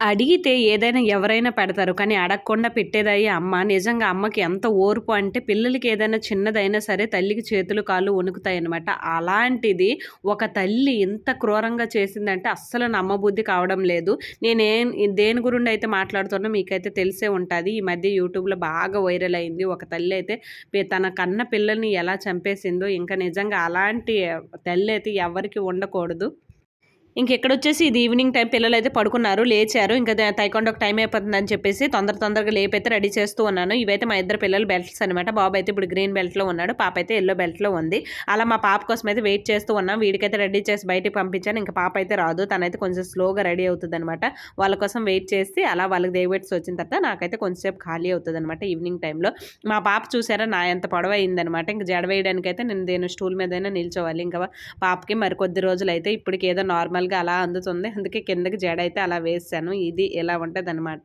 అడిగితే ఏదైనా ఎవరైనా పెడతారు కానీ అడగకుండా పెట్టేదయ్యి అమ్మ. నిజంగా అమ్మకి ఎంత ఓర్పు అంటే పిల్లలకి ఏదైనా చిన్నదైనా సరే తల్లికి చేతులు కాళ్ళు వణుకుతాయి అనమాట అలాంటిది ఒక తల్లి ఇంత క్రూరంగా చేసిందంటే అస్సలు నమ్మబుద్ధి కావడం లేదు. నేనే దేని గురించి అయితే మాట్లాడుతున్నా మీకైతే తెలిసే ఉంటుంది. ఈ మధ్య యూట్యూబ్లో బాగా వైరల్ అయింది. ఒక తల్లి అయితే తన కన్న పిల్లల్ని ఎలా చంపేసిందో. ఇంకా నిజంగా అలాంటి తల్లి అయితే ఎవరికి ఉండకూడదు. ఇంకెక్కడ వచ్చేసి ఇది ఈవినింగ్ టైం పిల్లలు అయితే పడుకున్నారు లేచారు ఇంకా తైకొండకు టైం అయిపోతుంది అని చెప్పేసి తొందర తొందరగా లేపైతే రెడీ చేస్తూ ఉన్నాను. ఇవైతే మా ఇద్దరు పిల్లలు బెల్ట్స్ అనమాట బాబు అయితే ఇప్పుడు గ్రీన్ బెల్ట్లో ఉన్నాడు పాప అయితే ఎల్లో బెల్ట్లో ఉంది. అలా మా పాప కోసం అయితే వెయిట్ చేస్తూ ఉన్నాం. వీడికైతే రెడీ చేసి బయటికి పంపించాను. ఇంకా పాప అయితే రాదు. తనైతే కొంచెం స్లోగా రెడీ అవుతుంది అనమాట వాళ్ళ కోసం వెయిట్ చేసి అలా వాళ్ళకి దేవెట్స్ వచ్చిన తర్వాత నాకైతే కొంచెంసేపు ఖాళీ అవుతుంది అనమాట ఈవినింగ్ టైంలో మా పాప చూసారా? నా ఎంత పొడవ అయిందనమాట ఇంకా జడ వేయడానికైతే అయితే నేను దేని స్టూల్ మీదైనా నిల్చోవాలి. ఇంకా పాపకి మరి కొద్ది రోజులు అయితే ఇప్పటికి ఏదో నార్మల్ నార్మల్గా అలా అందుతుంది. అందుకే కిందకి జడ అయితే అలా వేసాను. ఇది ఎలా ఉంటుంది అనమాట